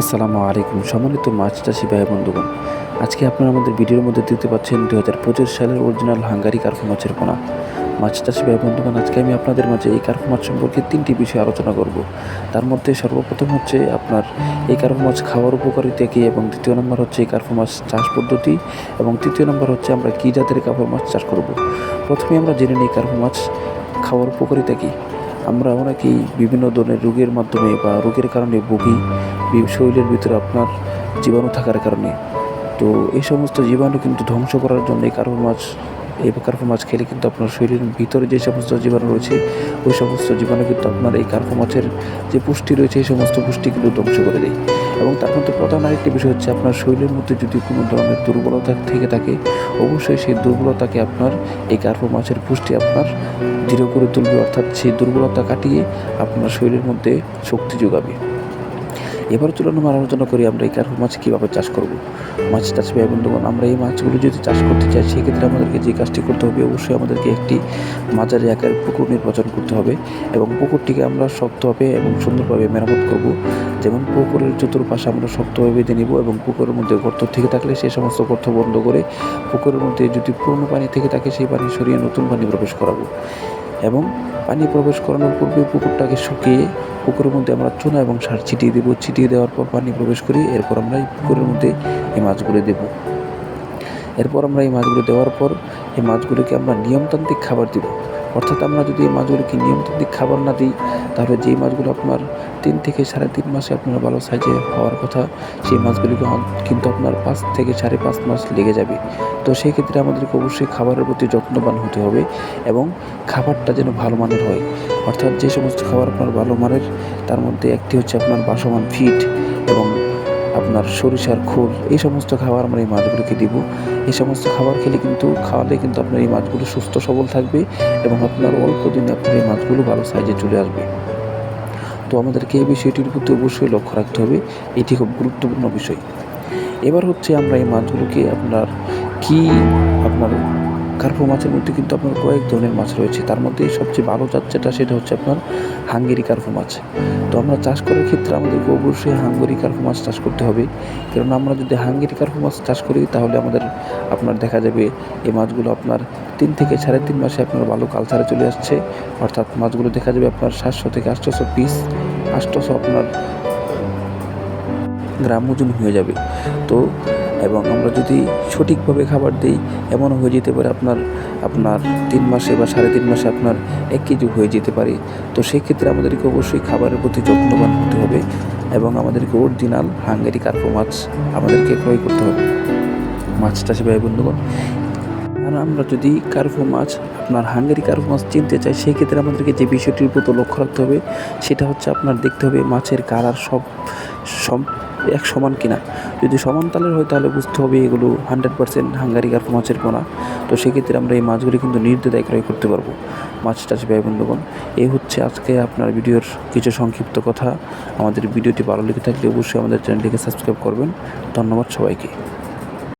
আসসালামু আলাইকুম সম্মানিত মাছ চাষি ভাই বন্ধুগণ। আজকে আপনারা আমাদের ভিডিওর মধ্যে দেখতে পাচ্ছেন দু হাজার পঁচিশ সালের অরিজিনাল হাঙ্গারি কার্ফু মাছের পোনা। মাছ চাষি ভাই বন্ধুগণ, আজকে আমি আপনাদের মাঝে এই কার্ফু মাছ সম্পর্কে তিনটি বিষয় আলোচনা করব। তার মধ্যে সর্বপ্রথম হচ্ছে আপনার এই কার্ফু মাছ খাওয়ার উপকারিতা কী এবং দ্বিতীয় নম্বর হচ্ছে এই কার্ফু মাছ চাষ পদ্ধতি এবং তৃতীয় নম্বর হচ্ছে আমরা কী জাতের কার্ফু মাছ চাষ করব। প্রথমে আমরা জেনে নিই কার্ফু মাছ খাওয়ার উপকারিতা কী। আমরা অনেকেই বিভিন্ন ধরনের রোগের মাধ্যমে বা রোগের কারণে ভুগি শরীরের ভিতরে আপনার জীবাণু থাকার কারণে। তো এই সমস্ত জীবাণু কিন্তু ধ্বংস করার জন্য এই কার্বন মাছ, এই কার্পো মাছ খেলে কিন্তু আপনার শরীরের ভিতরে যে সমস্ত জীবাণু রয়েছে, ওই সমস্ত জীবাণু কিন্তু আপনার এই কার্পো মাছের যে পুষ্টি রয়েছে, এই সমস্ত পুষ্টি কিন্তু ধ্বংস করে দেয়। এবং তার মধ্যে প্রধান আরেকটি বিষয় হচ্ছে আপনার শরীরের মধ্যে যদি কোনো ধরনের দুর্বলতা থেকে থাকে, অবশ্যই সেই দুর্বলতাকে আপনার এই কার্পো মাছের পুষ্টি আপনার দৃঢ় করে তুলবে, অর্থাৎ সেই দুর্বলতা কাটিয়ে আপনার শরীরের মধ্যে শক্তি যোগাবে। এবার চলুন আমরা আলোচনা করি আমরা এই কার্পো মাছ কীভাবে চাষ করব। মাছ চাষ ভাই, বন্ধুগণ, আমরা এই মাছগুলো যদি চাষ করতে চাই, সেক্ষেত্রে আমাদেরকে যে কাজটি করতে হবে, অবশ্যই আমাদেরকে একটি মাঝারি আকারের পুকুর নির্বাচন করতে হবে এবং পুকুরটিকে আমরা শক্তভাবে এবং সুন্দরভাবে মেরামত করব। যেমন পুকুরের চতুর্পাশে আমরা শক্তভাবে বেঁধে নিব এবং পুকুরের মধ্যে গর্ত থেকে থাকলে সেই সমস্ত গর্ত বন্ধ করে পুকুরের মধ্যে যদি পুরনো পানি থেকে থাকে সেই পানি সরিয়ে নতুন পানি প্রবেশ করাবো। এবং পানি প্রবেশ করানোর পূর্বে পুকুরটাকে শুকিয়ে পুকুরের মধ্যে আমরা চুনা এবং সার ছিটিয়ে দেবো। ছিটিয়ে দেওয়ার পর পানি প্রবেশ করি এরপর আমরা এই পুকুরের মধ্যে এই মাছগুলো দেবো। এরপর আমরা এই মাছগুলো দেওয়ার পর এই মাছগুলোকে আমরা নিয়মতান্ত্রিক খাবার দিব। অর্থাৎ আমরা যদি এই মাছগুলোকে নিয়মতান্ত্রিক খাবার না দিই, তাহলে যেই মাছগুলো আপনার তিন থেকে সাড়ে তিন মাসে আপনার ভালো সাইজে হওয়ার কথা, সেই মাছগুলিকে কিন্তু আপনার পাঁচ থেকে সাড়ে পাঁচ মাস লেগে যাবে। তো সেই ক্ষেত্রে আমাদেরকে অবশ্যই খাবারের প্রতি যত্নবান হতে হবে এবং খাবারটা যেন ভালো মানের হয়। অর্থাৎ যে সমস্ত খাবার আপনার ভালো মানের, তার মধ্যে একটি হচ্ছে আপনার বাসমান ফিট এবং আপনার সরিষার খোল, এই সমস্ত খাবার আমরা এই মাছগুলোকে দিব। এই সমস্ত খাবার খেলে কিন্তু, খাওয়ালে কিন্তু আপনার এই মাছগুলো সুস্থ, সবল থাকবে এবং আপনার অল্প দিনে আপনার এই মাছগুলো ভালো সাইজে চলে আসবে। তো আমাদেরকে এই বিষয়টির প্রতি অবশ্যই লক্ষ্য রাখতে হবে। এটি খুব গুরুত্বপূর্ণ বিষয়। এবার হচ্ছে আমরা এই মাছগুলোকে আপনার কি, আপনার কার্পো মাছের মধ্যে কিন্তু আপনার কয়েক ধরনের মাছ রয়েছে। তার মধ্যে সবচেয়ে ভালো জাত যেটা, সেটা হচ্ছে আপনার হাঙ্গেরি কার্পো মাছ। তো আমরা চাষ করার ক্ষেত্রে আমাদেরকে অবশ্যই হাঙ্গেরি কার্পো মাছ চাষ করতে হবে। কারণ আমরা যদি হাঙ্গেরি কার্পো মাছ চাষ করি, তাহলে আমাদের, আপনার দেখা যাবে এই মাছগুলো আপনার তিন থেকে সাড়ে তিন মাসে আপনার ভালো কালচারে চলে আসছে। অর্থাৎ মাছগুলো দেখা যাবে আপনার সাতশো থেকে আটশোশো পিস আটশোশো আপনার গ্রাম ওজন হয়ে যাবে। তো, এবং আমরা যদি সঠিকভাবে খাবার দিই, এমনও হয়ে যেতে পারে আপনার আপনার তিন মাসে বা সাড়ে তিন মাসে আপনার এক কেজি হয়ে যেতে পারে। তো সেক্ষেত্রে আমাদেরকে অবশ্যই খাবারের প্রতি যত্নবান হতে হবে এবং আমাদেরকে অরিজিনাল হাঙ্গেরি কার্পো মাছ আমাদেরকে ক্রয় করতে হবে। মাছ চাষি ভাই, বন্ধুগণ। আর আমরা যদি কার্পো মাছ, আপনার হাঙ্গেরি কার্পো মাছ চিনতে চাই সেই ক্ষেত্রে আমাদেরকে যে বিষয়টির প্রতি লক্ষ্য রাখতে হবে, সেটা হচ্ছে আপনার দেখতে হবে মাছের কালার সব সব এক সমান কিনা। যদি সমান তালের হয় তাহলে বুঝতে হবে এগুলো হান্ড্রেড পার্সেন্ট হাঙ্গারি কার্পো মাছের পোনা। তো সেক্ষেত্রে আমরা এই মাছগুলি কিন্তু নির্দ্বিধায় ক্রয় করতে পারব। মাছ চাষ ব্যয়, বন্ধুগণ, এই হচ্ছে আজকে আপনার ভিডিওর কিছু সংক্ষিপ্ত কথা। আমাদের ভিডিওটি ভালো লেগে থাকলে অবশ্যই আমাদের চ্যানেলটিকে সাবস্ক্রাইব করবেন। ধন্যবাদ সবাইকে।